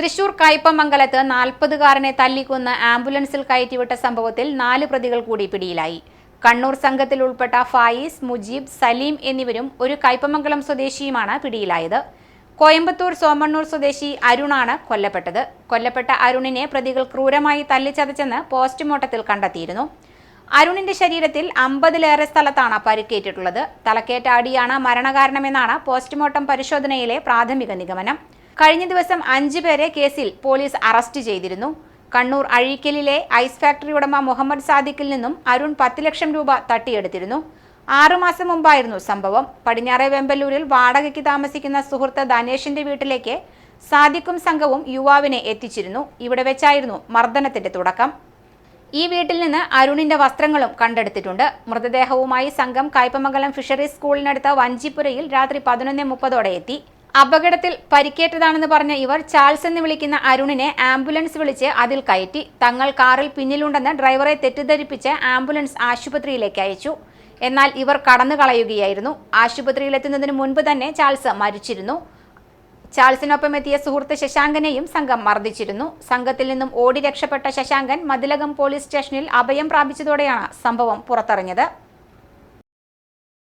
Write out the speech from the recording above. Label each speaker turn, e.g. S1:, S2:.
S1: തൃശൂർ കയ്പമംഗലത്ത് നാൽപ്പതുകാരനെ തല്ലിക്കൊന്ന് ആംബുലൻസിൽ കയറ്റിവിട്ട സംഭവത്തിൽ നാല് പ്രതികൾ കൂടി പിടിയിലായി. കണ്ണൂർ സംഘത്തിൽ ഉൾപ്പെട്ട ഫായിസ് മുജീബ് സലീം എന്നിവരും ഒരു കയ്പമംഗലം സ്വദേശിയുമാണ് പിടിയിലായത്. കോയമ്പത്തൂർ സോമണ്ണൂർ സ്വദേശി അരുണാണ് കൊല്ലപ്പെട്ടത്. കൊല്ലപ്പെട്ട അരുണിനെ പ്രതികൾ ക്രൂരമായി തല്ലിച്ചതച്ചെന്ന് പോസ്റ്റ്മോർട്ടത്തിൽ കണ്ടെത്തിയിരുന്നു. അരുണിന്റെ ശരീരത്തിൽ അമ്പതിലേറെ സ്ഥലത്താണ് പരിക്കേറ്റിട്ടുള്ളത്. തലക്കേറ്റ അടിയാണ് മരണകാരണമെന്നാണ് പോസ്റ്റ്മോർട്ടം പരിശോധനയിലെ പ്രാഥമിക നിഗമനം. കഴിഞ്ഞ ദിവസം അഞ്ചു പേരെ കേസിൽ പോലീസ് അറസ്റ്റ് ചെയ്തിരുന്നു. കണ്ണൂർ അഴീക്കലിലെ ഐസ് ഫാക്ടറി ഉടമ മുഹമ്മദ് സാദിഖിൽ നിന്നും അരുൺ പത്ത് ലക്ഷം രൂപ തട്ടിയെടുത്തിരുന്നു. ആറുമാസം മുമ്പായിരുന്നു സംഭവം. പടിഞ്ഞാറെ വെമ്പല്ലൂരിൽ വാടകയ്ക്ക് താമസിക്കുന്ന സുഹൃത്ത് ധനേഷിന്റെ വീട്ടിലേക്ക് സാദിഖും സംഘവും യുവാവിനെ എത്തിച്ചിരുന്നു. ഇവിടെ വെച്ചായിരുന്നു മർദ്ദനത്തിന്റെ തുടക്കം. ഈ വീട്ടിൽ നിന്ന് അരുണിന്റെ വസ്ത്രങ്ങളും കണ്ടെടുത്തിട്ടുണ്ട്. മൃതദേഹവുമായി സംഘം കയ്പമംഗലം ഫിഷറീസ് സ്കൂളിനടുത്ത വഞ്ചിപ്പുരയിൽ രാത്രി പതിനൊന്ന് മുപ്പതോടെ എത്തി. അപകടത്തിൽ പരിക്കേറ്റതാണെന്ന് പറഞ്ഞ ഇവർ ചാൾസ് എന്ന് വിളിക്കുന്ന അരുണിനെ ആംബുലൻസ് വിളിച്ച് അതിൽ കയറ്റി. തങ്ങൾ കാറിൽ പിന്നിലുണ്ടെന്ന് ഡ്രൈവറെ തെറ്റിദ്ധരിപ്പിച്ച് ആംബുലൻസ് ആശുപത്രിയിലേക്ക് അയച്ചു. എന്നാൽ ഇവർ കടന്നു കളയുകയായിരുന്നു. ആശുപത്രിയിലെത്തുന്നതിന് മുൻപ് തന്നെ ചാൾസ് മരിച്ചിരുന്നു. ചാൾസിനൊപ്പം എത്തിയ സുഹൃത്ത് ശശാങ്കനെയും സംഘം മർദ്ദിച്ചിരുന്നു. സംഘത്തിൽ നിന്നും ഓടി രക്ഷപ്പെട്ട ശശാങ്കൻ മതിലകം പോലീസ് സ്റ്റേഷനിൽ അഭയം പ്രാപിച്ചതോടെയാണ് സംഭവം പുറത്തറിഞ്ഞത്